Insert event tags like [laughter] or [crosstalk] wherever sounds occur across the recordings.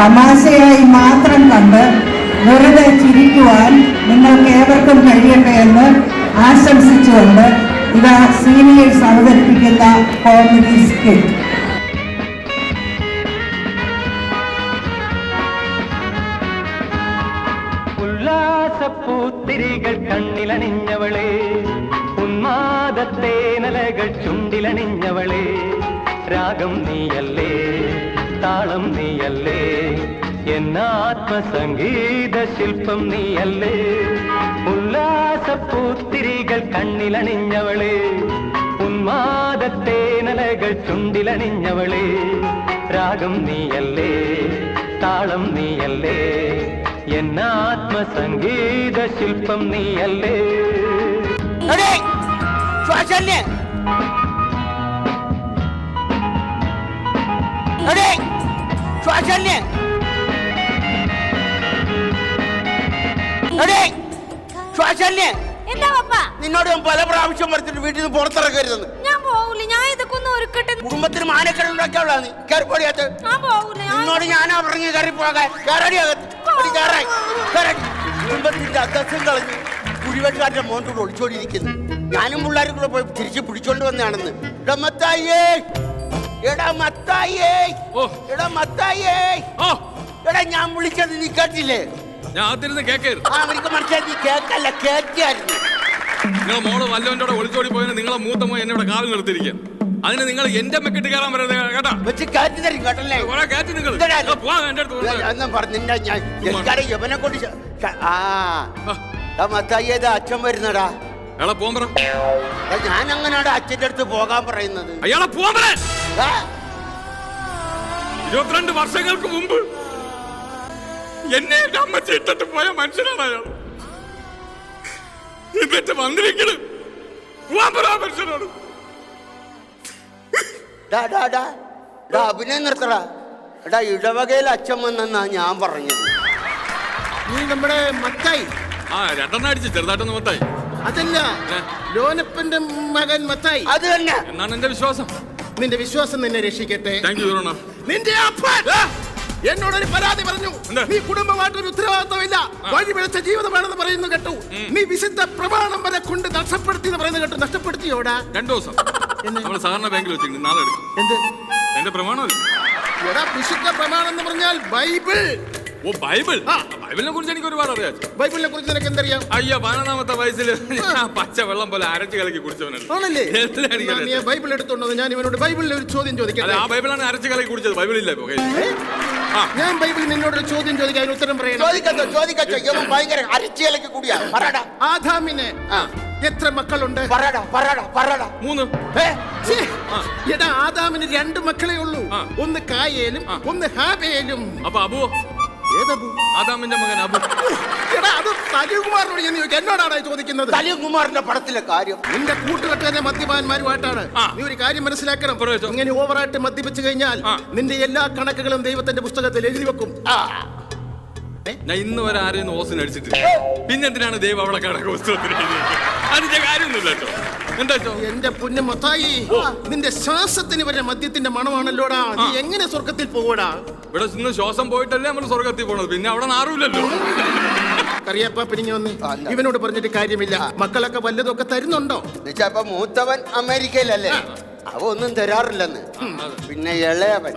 തമാശയായി മാത്രം കണ്ട് വെറുതെ ചിരിക്കുവാൻ നിങ്ങൾക്ക് ഏവർക്കും കഴിയട്ടെ എന്ന് ആശംസിച്ചുകൊണ്ട് ഇതാ സീനിയേഴ്സ് അവതരിപ്പിക്കുന്ന കോമഡി സ്കിറ്റ് ഉല്ലാസപ്പൂത്തിരികൾ കണ്ണിലണിഞ്ഞവളെ ഉന്മാദത്തേനലകൾ ചുണ്ടിലണിഞ്ഞവളെ രാഗം നീയല്ലേ? താളം നീയല്ലേ? എന്നാത്മസംഗീത ശില്പം നീയല്ലേ? ഉല്ലാസപ്പൂത്തിരികൾ കണ്ണിലണിഞ്ഞവളെ. ഉന്മാദത്തേനലകൾ ചുണ്ടിലണിഞ്ഞവളെ. രാഗം നീയല്ലേ? താളം നീയല്ലേ? എന്നാത്മസംഗീത ശില്പം നീയല്ലേ? എടേ, ശ്വാസല്ലേ? എന്താ പപ്പ? നിന്നോട് ഞാൻ പല പ്രാവശ്യം പറഞ്ഞിട്ട് വീട്ടിൽ നിന്ന് പുറത്തിറക്കരുതെന്ന് ഞാൻ പോകൂല ഞാൻ ഇതൊക്കെ ഒന്ന് ഒരുക്കട്ടെ. കുടുംബത്തിന് മാനക്കേട് ഉണ്ടാക്കിയുള്ള നീ. കയറിപ്പോടിയാത്ത് ഞാൻ ഞാൻ നിന്നോട് ഞാനാ പറഞ്ഞു കയറി പോകാൻ. കയറടി അകത്ത്. എടി കയറാൻ. കയറടി. കുടുംബത്തിന്റെ അന്തസ്സും കളഞ്ഞ് കുഴിവെട്ടുകാരുടെ കൂടെ ഒളിച്ചോടിയിരിക്കുന്നു. ഞാനും പിള്ളേരും കൂടെ പോയി തിരിച്ച് പിടിച്ചോണ്ട് വന്നാണെന്ന് എടാ മത്തായിയേ. എടാ മത്തായേ ഓ. എടാ മത്തായേ ഓ എടാ ഞാൻ വിളിച്ചത് നീ കേട്ടില്ലേ? ഞാൻ അതിരുന്ന് കേക്കരുത്. ആ അവർക്ക് മനസ്സിലായി നീ കേക്കല്ല കേക്കായിരുന്നു നിങ്ങളെ മോൾ വല്ലവന്റെ കൂടെ ഒളിച്ചോടി പോയതിന് നിങ്ങളെ മൂത്ത മോൻ എന്നെ ഇവിടെ കാവൽ നിർത്തിയിരിക്കുക അതിന് നിങ്ങൾ എന്റെ മെക്കിട്ട് കയറാൻ പറയുന്നത് കേട്ടാ. വെച്ച് കാറ്റ് തരും കേട്ടല്ലേ? കുറെ കാറ്റ് നിങ്ങൾ ഇതെടാ. പോവാൻ എന്റെ അടുത്ത് വരരുത്. എന്നും പറഞ്ഞില്ല ഞാൻ. എനിക്കടെ യവനെ കൊണ്ട് ശ- ശ- ആ. എടാ ഇതാ അച്ഛൻ വരുന്നടാ. അയാളെ പോകാൻ പറ. എടാ, ഞാൻ അങ്ങനെയാണ് അച്ഛന്റെ അടുത്ത് പോകാൻ പറയുന്നത്? അയാളെ പോകാൻ പറ. ഇരുപത്തിരണ്ട് വർഷങ്ങൾക്ക് മുമ്പ് എന്നെ എന്റെ അമ്മച്ചി ഇട്ടിട്ട് പോയ മനുഷ്യനാണ് അയാൾ. എന്നിട്ട് വന്നിരിക്കണ്. ഡാ, അഭിനയം നിർത്തടാ. എടാ ഇടവകയിൽ അച്ഛൻ വന്നെന്നാ ഞാൻ പറഞ്ഞത്. നീ നമ്മുടെ മത്തായി. ആ രണ്ടെണ്ണം അടിച്ച് ചെറുതായിട്ടൊന്ന് മത്തായി. അതല്ല ലോനപ്പന്റെ മകൻ മത്തായി. അത് തന്നെ. എന്നാണ് എന്റെ വിശ്വാസം? നിന്റെ വിശ്വാസം നിന്നെ രക്ഷിക്കട്ടെ. താങ്ക് യു യുവർ നിന്റെ അപ്പൻ! എന്നോടൊരു പരാതി പറഞ്ഞു. നീ കുടുംബമായിട്ടൊരു ഉത്തരവാദിത്തമില്ല വഴി വിളിച്ച ജീവിതമാണെന്ന് പറയുന്നു കേട്ടു. നീ വിശുദ്ധ പ്രമാണം വരെ കൊണ്ട് നഷ്ടപ്പെടുത്തി എന്ന് പറയുന്നത് കേട്ടു. നഷ്ടപ്പെടുത്തിയോടാ? രണ്ടു ദിവസം. നമ്മൾ സാധാരണ ബാങ്കിൽ വെച്ചിട്ടുണ്ട് നാളെ എടുക്കും. എന്ത്? എന്റെ പ്രമാണമല്ല? വിശുദ്ധ പ്രമാണം എന്ന് പറഞ്ഞാൽ ബൈബിൾ. ഓ ബൈബിൾ. ബൈബിളിനെ കുറിച്ച് എനിക്ക് ഒരുപാട് അറിയാം. ബൈബിളിനെ കുറിച്ച് നിനക്ക് എന്തറിയാം അയ്യോ പതിനൊന്നാമത്തെ വയസ്സിൽ ഞാൻ പച്ച വെള്ളം പോലെ അരച്ച് കലക്കി കുടിച്ചവനാണ് ആണല്ലേ? എല്ലാം എന്നാ നീ ആ ബൈബിൾ എടുത്തോണ്ടോ ഞാൻ ഇവനോട് ബൈബിളിൽ ഒരു ചോദ്യം അല്ല ആ ബൈബിളാണ് അരച്ച് കലക്കി കുടിച്ചത്. ബൈബിളില്ല ഇപ്പൊ കയ്യിൽ. ആ. ഞാൻ ബൈബിളിൽ നിന്നോട് ഒരു ചോദ്യം ചോദിക്കാൻ അതിന് ഉത്തരം പറയണം. ചോദിക്കച്ചോ ചോദിക്കച്ചോ ഇവൻ ഭയങ്കര അരച്ചിയലക്ക് കൂടിയാ. പറടാ ആദാമിന് ആ. എത്ര മക്കളുണ്ട്? പറടാ പറടാ പറടാ മൂന്ന്. ഏ, ഛേ, എടാ ആദാമിന് രണ്ട് മക്കളെ ഉള്ളൂ. ആ. ഒന്ന് കായേലും ഒന്ന് ഹാബേലും. അപ്പൊ അബുവോ? ഏതബു ആദാമിന്റെ മകൻ അബു. എടാ അത് ചോദിക്കും. എന്നോടാണ് ഈ ചോദിക്കുന്നത്? സലീംകുമാറിന്റെ പടത്തിലെ കാര്യം. നിന്റെ കൂട്ടുകെട്ടുകാരെ മദ്യപാന്മാരുമായിട്ടാണ് ആ. നീ ഒരു കാര്യം മനസ്സിലാക്കണം. ഇങ്ങനെ ഓവറായിട്ട് മദ്യപിച്ചു കഴിഞ്ഞാൽ ആ. നിന്റെ എല്ലാ കണക്കുകളും ദൈവത്തിന്റെ പുസ്തകത്തിൽ എഴുതി വെക്കും. ആ, ഞാൻ ഇന്ന് വരെ ആരെയും ഓസിന് അടിച്ചിട്ടില്ല പിന്നെ എന്തിനാണ് ദൈവം അവളെ കണക്ക് പുസ്തകത്തിന് എഴുതിയത്? അതിന്റെ കാര്യമൊന്നുമില്ല കേട്ടോ. എന്റെ പൊന്നു മൊത്തായി നിന്റെ ശ്വാസത്തിന് വരെ മദ്യത്തിന്റെ മണമാണല്ലോടാ. നീ എങ്ങനെ സ്വർഗത്തിൽ പോകൂടാ ഇവിടെ നിന്ന് ശ്വാസം പോയിട്ടല്ലേ നമ്മൾ സ്വർഗത്തിൽ പോണത്. പിന്നെ അവിടെ നാറുമില്ലല്ലോ കറിയപ്പ പിരിഞ്ഞു വന്ന്. ഇവനോട് പറഞ്ഞിട്ട് കാര്യമില്ല. മക്കളൊക്കെ വല്ലതൊക്കെ തരുന്നുണ്ടോ? എന്നുവെച്ചാ മൂത്തവൻ അമേരിക്കയിലല്ലേ? അവ ഒന്നും തരാറില്ലെന്ന്. പിന്നെ ഇളയവൻ.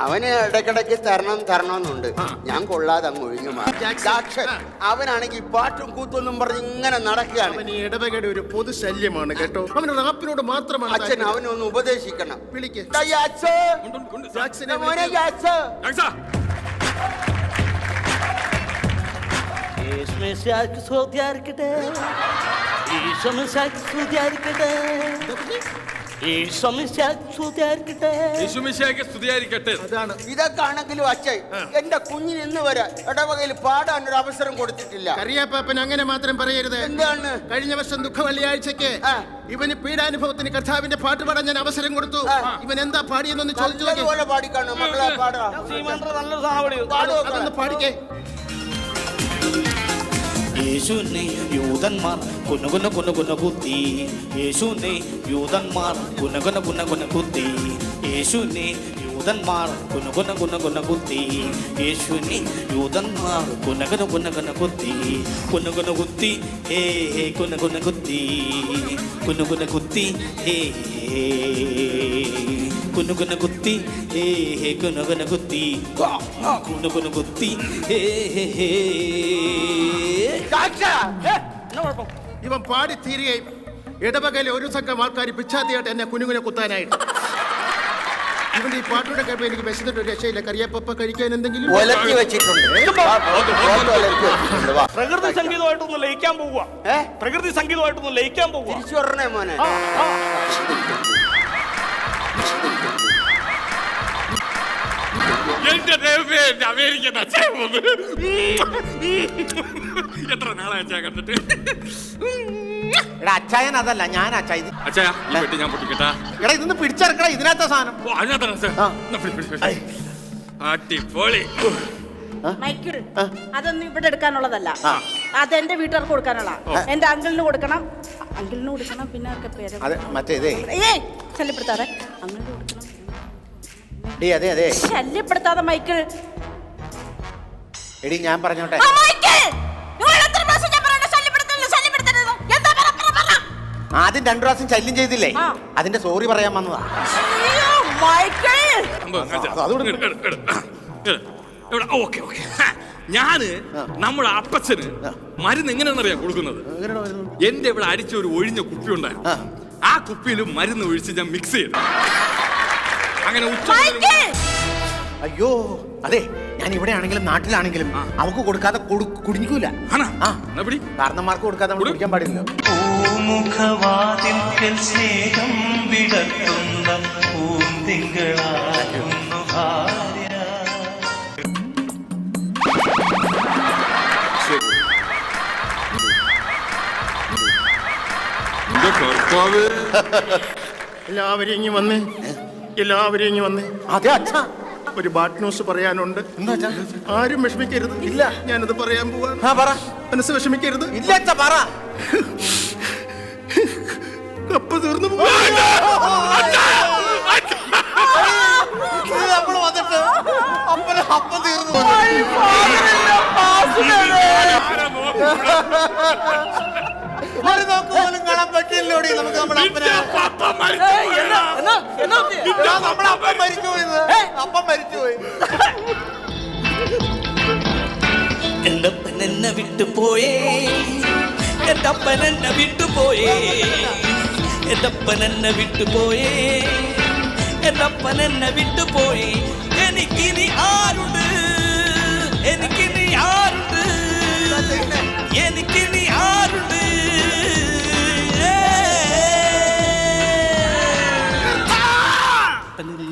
അവന് ഇടയ്ക്കിടയ്ക്ക് തരണം തരണം എന്നുണ്ട് ഞാൻ കൊള്ളാതെ അങ്ങ് ഒഴിഞ്ഞു മാറി. ജാക്സൺ. അവനാണെങ്കിൽ പാട്ടും കൂത്തൊന്നും പറഞ്ഞ് ഇങ്ങനെ നടക്കുകയാണ്. അവൻ ഈ ഇടവകയുടെ ഒരു പൊതു ശല്യമാണ് കേട്ടോ. അവന് റാപ്പിനോട് മാത്രമാണ് അച്ഛൻ അവനൊന്ന് അവനെ ഒന്ന് ഉപദേശിക്കണം വിളിക്കട്ടെ ഈശ്വരൻ ഉണ്ട്. ജാക്സനെ യേശുമിശിഹായ്ക്ക് സ്തുതിയായിരിക്കട്ടെ. അതാണ്. ഇതൊക്കെ ആണെങ്കിലും അച്ഛൻ എന്റെ കുഞ്ഞിന് ഇന്ന് വരെ ഇടവകയിൽ പാടാൻ ഒരു അവസരം കൊടുത്തിട്ടില്ല. കറിയാപ്പാപ്പൻ അങ്ങനെ മാത്രം പറയരുത്. എന്താണ്? കഴിഞ്ഞ വർഷം ദുഃഖ വെള്ളിയാഴ്ചക്ക്. ഇവന് പീഡാനുഭവത്തിന് കർത്താവിന്റെ പാട്ട് പാടാൻ ഞാൻ അവസരം കൊടുത്തു. ഇവൻ എന്താ പാടിയെന്നൊന്ന് ചോദിച്ചു പാടിക്കാണോ? മക്കളെ പാടാ. നല്ലൊരു സാധനം പാടി. അതൊന്ന് പാടിക്കേ. യേശുവിനെ യൂതന്മാർ കുനകുന കുന്നു കുന്നു കുത്തി യേശുവിനെ യൂതന്മാർ കുനകുന കുന്ന കുന്ന കുത്തി യേശുവിനെ യൂതന്മാർ കുനകുന കുന കുന കുത്തി യേശുവിനെ യൂതന്മാർ കുനകുന കുന കുന കുത്തി കുനകുന കുത്തി ഹേ ഹേ കുനകുന കുന കുത്തി കുനകുന കുത്തി ഹേ കുനുകുന കുത്തി ഹേ ഹേ കുനുകുന കുത്തി കുനുകുന കുത്തി ഹേ ഹേ ഹേ ഇവൻ പാടി തീരുകയും ഇടവകയിലെ ഒരു സംഘം ആൾക്കാർ പിച്ചാത്തിയായിട്ട് എന്നെ കുനുകുനെ കുത്താനായിട്ട്. ഇവന്റെ ഈ പാട്ടുടെ കഴിവ് എനിക്ക് വിശന്നിട്ട് ഒരു രക്ഷയില്ല. കറിയപ്പ കഴിക്കാൻ എന്തെങ്കിലും? ഒലത്തി വെച്ചിട്ടുണ്ട്. പ്രകൃതി സംഗീതമായിട്ടൊന്ന് ലയിക്കാൻ പോവുക? പ്രകൃതി സംഗീതമായിട്ടൊന്ന് ലയിക്കാൻ പോവുക. തിരിച്ചു പറഞ്ഞേ മോനെ. എന്റെ ദൈവമേ എന്റെ അമേരിക്കൻ അച്ഛൻ. എത്ര നാളെ അച്ഛാ കണ്ടിട്ട്? എടാ അച്ചായൻ അതല്ല ഞാൻ അച്ചായ ഇത് അച്ഛാ ഈ പെട്ടി ഞാൻ പൊട്ടിക്കട്ടാ. എടാ ഇതൊന്ന് പിടിച്ചെടുക്കടാ ഇതിനകത്ത സാധനം. ഓ അതിനകത്താണ് അച്ഛാ ആ. എന്നാ പിടി, പിടി, പിടി. അടിപൊളി. മൈക്കിൾ അതൊന്നും ഇവിടെ എടുക്കാനുള്ളതല്ല. ആ. എന്റെ വീട്ടുകാർക്ക് കൊടുക്കാനുള്ള എന്റെ അങ്കിളിന് കൊടുക്കണം. അങ്കിളിന് കൊടുക്കണം പിന്നെ അവർക്ക് പേര് അതെ മറ്റേ ഇതേ. ഏയ് ശല്യപ്പെടുത്താതെ. അങ്കിളിന് കൊടുക്കണം. ഡി അതെ അതെ. ശല്യപ്പെടുത്താതെ മൈക്കിൾ. എടി ഞാൻ പറഞ്ഞോട്ടെ. ആ, മൈക്കിൾ! നിങ്ങളോട് എത്ര പ്രാവശ്യം ഞാൻ പറയണം ശല്യപ്പെടുത്തരുത്, ശല്യപ്പെടുത്തരുത്? എന്താ പറ, പറ, പറ. ആദ്യം രണ്ടു പ്രാവശ്യം ശല്യം ചെയ്തില്ലേ? ആ. അതിന്റെ സോറി പറയാൻ വന്നതാ. അയ്യോ, മൈക്കിൾ! ഇങ്ങട്, ഓക്കെ ഓക്കെ. ഞാൻ നമ്മുടെ അപ്പച്ചന് മരുന്ന് എങ്ങനെയാണെന്നറിയാം കൊടുക്കുന്നത്? എന്റെ ഇവിടെ അടിച്ച ഒരു ഒഴിഞ്ഞ കുപ്പി ഉണ്ടായിരുന്നു. ആ. ആ കുപ്പിയിൽ മരുന്ന് ഒഴിച്ച് ഞാൻ മിക്സ് ചെയ്തു. അങ്ങനെ ഉച്ച അയ്യോ അതെ ഞാൻ ഇവിടെ ആണെങ്കിലും നാട്ടിലാണെങ്കിലും അവക്ക് കൊടുക്കാതെ കൊടു- കുടിക്കൂല. കാരണന്മാർക്ക് കൊടുക്കാതെ നമ്മൾ കൊടു. കുടിക്കാൻ പാടില്ല പൂമുഖവാതിൽക്കൽ സ്നേഹം വിടർത്തുന്ന പൂന്തിങ്കളാകുന്നു ഭാര്യ. എന്റെ കർത്താവേ. എല്ലാവരും ഇങ്ങി വന്നേ. എല്ലാവരും ഇങ്ങി വന്നേ അതെ അച്ഛ ഒരു ബാഡ് ന്യൂസ് പറയാനുണ്ട് എന്താ അച്ഛാ ആരും വിഷമിക്കരുത് ഇല്ല. ഞാനത് പറയാൻ പോവാ ആ പറ മനസ്സ് വിഷമിക്കരുത് ഇല്ല അച്ഛാ പറ കപ്പ തീർന്നു തീർന്നു പോയി. പറ്റില്ലോടി നമുക്ക് നമ്മുടെ അപ്പനെ. ഇതാ നമ്മുടെ അപ്പൻ മരിച്ചു പോയത് അപ്പൻ മരിച്ചു പോയി. എന്റെ അപ്പൻ എന്നെ വിട്ടുപോയേ എന്റെ അപ്പൻ എന്നെ വിട്ടുപോയേ എന്റെ അപ്പൻ എന്നെ വിട്ടുപോയേ എന്റെ അപ്പൻ എന്നെ വിട്ടുപോയി എനിക്കിനി ആരുണ്ട്? എനിക്കിനി ആരുണ്ട്? എനിക്കിനി ആരുണ്ട്?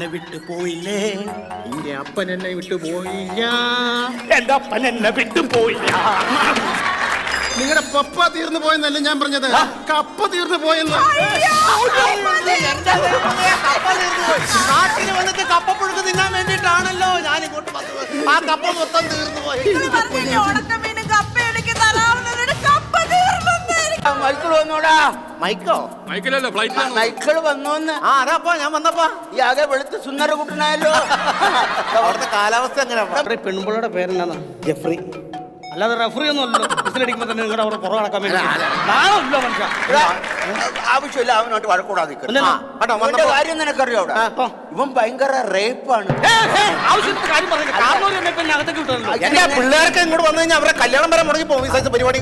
അപ്പൻ വിട്ടു പോയില്ലേ? എന്റെ അപ്പൻ എന്നെ വിട്ടു പോയില്ല. എന്റെ അപ്പൻ എന്നെ വിട്ടു പോയില്ല. നിങ്ങളുടെ പപ്പ തീർന്നു പോയെന്നല്ല ഞാൻ പറഞ്ഞത്? കപ്പ തീർന്നു പോയെന്ന്. നാട്ടിൽ വന്നിട്ട് കപ്പപ്പുഴുക്ക് തിന്നാൻ വേണ്ടിട്ടാണല്ലോ ഞാൻ ഇങ്ങോട്ട് വന്നത്. ആ കപ്പ മൊത്തം തീർന്നു പോയി. മൈക്കിൾ വന്നോടാ. മൈക്കോ? മൈക്കിലല്ലോ ഫ്ലൈറ്റ് മൈക്കിൾ വന്നോന്ന്. ആ അതാപ്പാ ഞാൻ വന്നപ്പാ. ഈ ആകെ വെളുത്ത് സുന്ദര കുട്ടനായല്ലോ അവിടുത്തെ കാലാവസ്ഥ എങ്ങനെയാ? പെൺപിള്ളയുടെ പേരെന്നാ? ജെഫ്രി. അല്ലാതെ റഫറി ഒന്നും അല്ലല്ലോ. വിസിലടിക്കുമ്പോ തന്നെ നിങ്ങളുടെ അവിടെ കുറവ് നടക്കാൻ വേണ്ടി മനുഷ്യ. ആവശ്യമില്ല അവനോട്ട് വഴക്കൂടാതെ കാര്യം നിനക്കറിയോ അവിടെ? ഇവൻ ഭയങ്കര റേപ്പാണ്. കാര്യം പറഞ്ഞു എന്നെ അകത്തേക്ക് വിട്ടല്ലോ എന്റെ പിള്ളേർക്ക് ഇങ്ങോട്ട് വന്നു കഴിഞ്ഞാൽ അവരെ കല്യാണം വരെ മുടങ്ങി പോകും ഈ സൈസ് പരിപാടി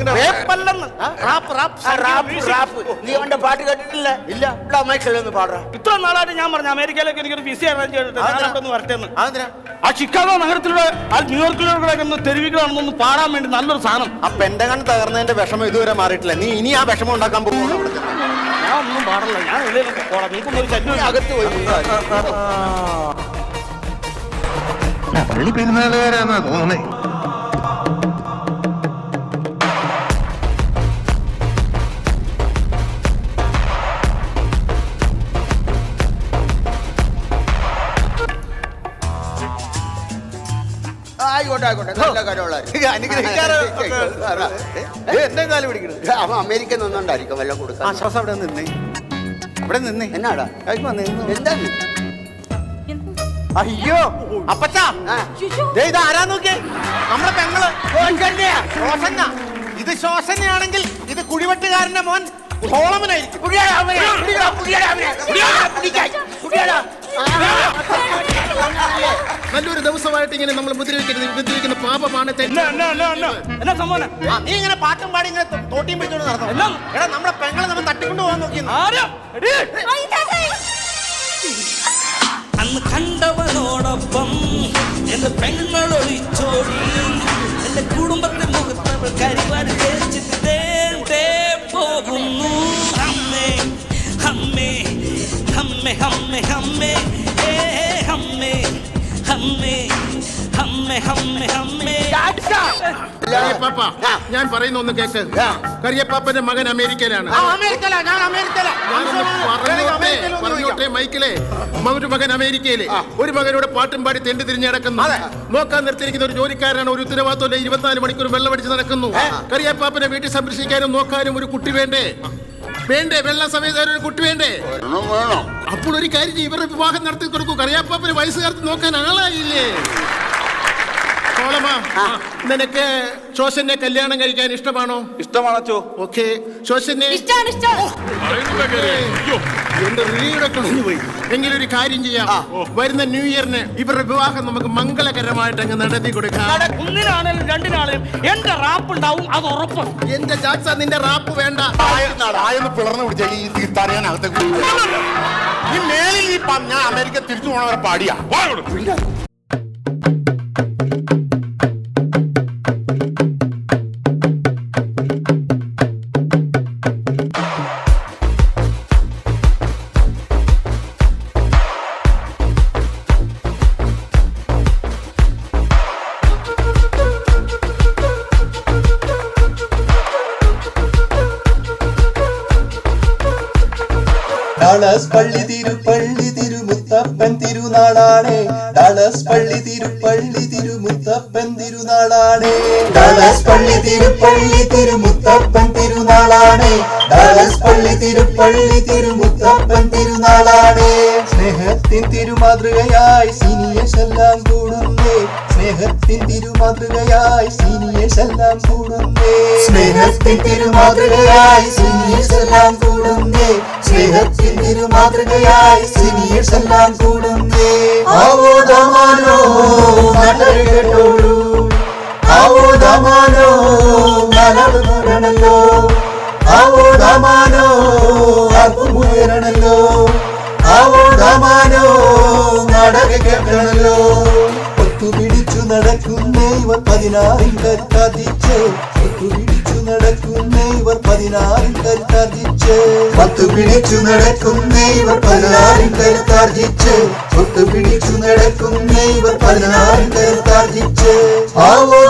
നീ അവന്റെ പാട്ട് കേട്ടിട്ടില്ല? ഇല്ല. പാടാ ഇത്ര നാളായിട്ട് ഞാൻ പറഞ്ഞു അമേരിക്കയിലേക്ക് എനിക്കൊരു വിസ അറേഞ്ച് ചെയ്തിട്ട് ആ ചിക്കാഗോ നഗരത്തിലൂടെ ആ ന്യൂയോർക്കിലൂടെ ഒന്ന് തെരുവികളാണെന്നൊന്ന് പാടാൻ വേണ്ടി നല്ലൊരു സാധനം. ആ കണ്ണ് തകർന്നതിന്റെ വിഷമം ഇതുവരെ മാറിയിട്ടില്ല. നീ ഇനി ആ വിഷമം ഉണ്ടാക്കാൻ പോകുന്നു ഞാൻ ഒന്നും പാടില്ല. ഞാൻ എവിടെയെങ്കിലും പോടാം. ഒരു ശല്യം അകത്ത് പോയി പള്ളി പെരുന്നാളുകാരാന്നാ തോന്നണേ [laughs] ആയിക്കോട്ടെ നല്ല കാര്യമുള്ള അനുഗ്രഹിക്കാറ് ഏ, എന്റെ കാലം പിടിക്കണത് അവൻ അമേരിക്കൻ നിന്നുകൊണ്ടായിരിക്കും വല്ലതും കൊടുക്കാൻ. ശ്വാസം അവിടെ നിന്നേ. ഇവിടെ നിന്നേ. എന്നാടാ? എന്താ. അയ്യോ അപ്പച്ചാ. ദേ ഇത് ആരാ നോക്കിയേ? നമ്മുടെ പെങ്ങൾ. ഇത് ശോശനയാണെങ്കിൽ ഇത് കുടിവെട്ടുകാരന്റെ മോൻ സോളമനായിരിക്കും നല്ലൊരു ദിവസമായിട്ട് ഇങ്ങനെ നമ്മൾ മുദ്രവെക്കരുത് മുദ്രവെക്കുന്ന പാപമാണ് എന്നാ സംഭവം നീ ഇങ്ങനെ പാട്ടും പാടി ഇങ്ങനെ തോട്ടിയും പിടിച്ചോണ്ട് നടന്നു? എടാ നമ്മുടെ പെങ്ങളെ നമ്മൾ തട്ടിക്കൊണ്ട് പോകാൻ നോക്കിയെന്ന് അന്ന് കണ്ടവനോടൊപ്പം എന്റെ പെങ്ങൾ ഒളിച്ചോടി എന്റെ കുടുംബത്തെ മുഖത്തവൾ കറിയപ്പാപ്പ ഞാൻ പറയുന്ന ഒന്ന് കേക്ക്. കറിയപ്പാപ്പന്റെ മകൻ അമേരിക്കയിലാണ്. പറഞ്ഞോട്ടെ. മൈക്കിലെ ഒരു മകൻ അമേരിക്കയിലെ. ഒരു മകനോട് പാട്ടും പാടി തെണ്ടി തിരിഞ്ഞ് നടക്കുന്നു. നോക്കാൻ നിർത്തിയിരിക്കുന്ന ഒരു ജോലിക്കാരനാണ് ഒരു ഉത്തരവാദിത്തം ഇരുപത്തിനാല് മണിക്കൂർ വെള്ളമടിച്ച് നടക്കുന്നു. കറിയപ്പാപ്പനെ വീട്ടിൽ സംരക്ഷിക്കാനും നോക്കാനും ഒരു കുട്ടി വേണ്ടേ? വേണ്ടേ? വെള്ള സമയത്ത് ഒരു കുട്ടി വേണ്ടേ? അപ്പോൾ ഒരു കാര്യം ഇവരുടെ വിവാഹം നടത്തി കൊടുക്കൂ. കറിയാപ്പാപ്പന് വയസ്സുകാർക്ക് നോക്കാൻ ആളായില്ലേ? നിനക്ക് ശോശനെ കല്യാണം കഴിക്കാൻ ഇഷ്ടമാണോ? ഇഷ്ടമാണോ ഓക്കെ. ശോശനെ ഇഷ്ടാണ് ഇഷ്ടം എന്റെ റിലീവിടെ കളഞ്ഞു പോയി. എങ്കിലും കാര്യം ചെയ്യാം. വരുന്ന ന്യൂ ഇയറിന് ഇവരുടെ വിവാഹം നമുക്ക് മംഗളകരമായിട്ട് അങ്ങ് നടത്തി കൊടുക്കാം. ഒന്നിനാണേലും രണ്ടിനാണേലും എന്റെ റാപ്പ് ഉണ്ടാവും അത് ഉറപ്പ്. എന്റെ ജാക്സ നിന്റെ റാപ്പ് വേണ്ട. ആയെന്ന് പിളർന്നു പിടിച്ച ഈ ഈ മേലിൽ ഈ ഞാൻ അമേരിക്ക തിരിച്ചു പോണവരെ പാടിയാ. ഡാളസ് പള്ളി തിരുപ്പള്ളി തിരുമുത്തപ്പൻ തിരുനാളാണേ. ഡാളസ് പള്ളി തിരുപ്പള്ളി തിരുമുത്തപ്പൻ തിരുനാളാണേ. ഡാളസ് പള്ളി തിരുപ്പള്ളി തിരുമുത്തപ്പൻ തിരുനാളാണേ. ഡാളസ് പള്ളി തിരുപ്പള്ളി തിരുമുത്തപ്പൻ തിരുനാളാണേ. സ്നേഹത്തിൻ തിരുമാതൃകയായി സിനിയ എല്ലാം കൂടുന്നേ. സ്നേഹത്തിൻ തിരുമാതൃകയായി സീനിയേഴ്സ് എല്ലാം കൂടുന്നേ. സ്നേഹത്തിൻ തിരുമാതൃകയായി സീനിയേഴ്സ് എല്ലാം കൂടുന്നേ. സ്നേഹത്തിൻ തിരുമാതൃകയായി സീനിയേഴ്സ് എല്ലാം കൂടുന്നേ. ആവോ ദമാനോ നാട്ടറി കേട്ടോളൂ. ആവോ ദമാനോ നാലാട് കൂടണല്ലോ ആവോ ദമാനോ ആർക്കുമുയരണല്ലോ ആവോ ദമാനോ നാടക കേൾക്കണല്ലോ. നടക്കുന്നേ ഇവർ പതിനാറിൽ കരുത്താതിച്ച് ഒത്തുപിടിച്ചു നടക്കുന്നേ ഇവർ പതിനാറിൽ കരുത്താർജിച്ച് ഒത്തുപിടിച്ചു നടക്കുന്നേ ഇവർ പതിനാറിൽ കരുത്താർജിച്ച് ഒത്തുപിടിച്ചു നടക്കുന്നേ ഇവർ പതിനാറിൽ കരുത്താർജിച്ച് ആവോ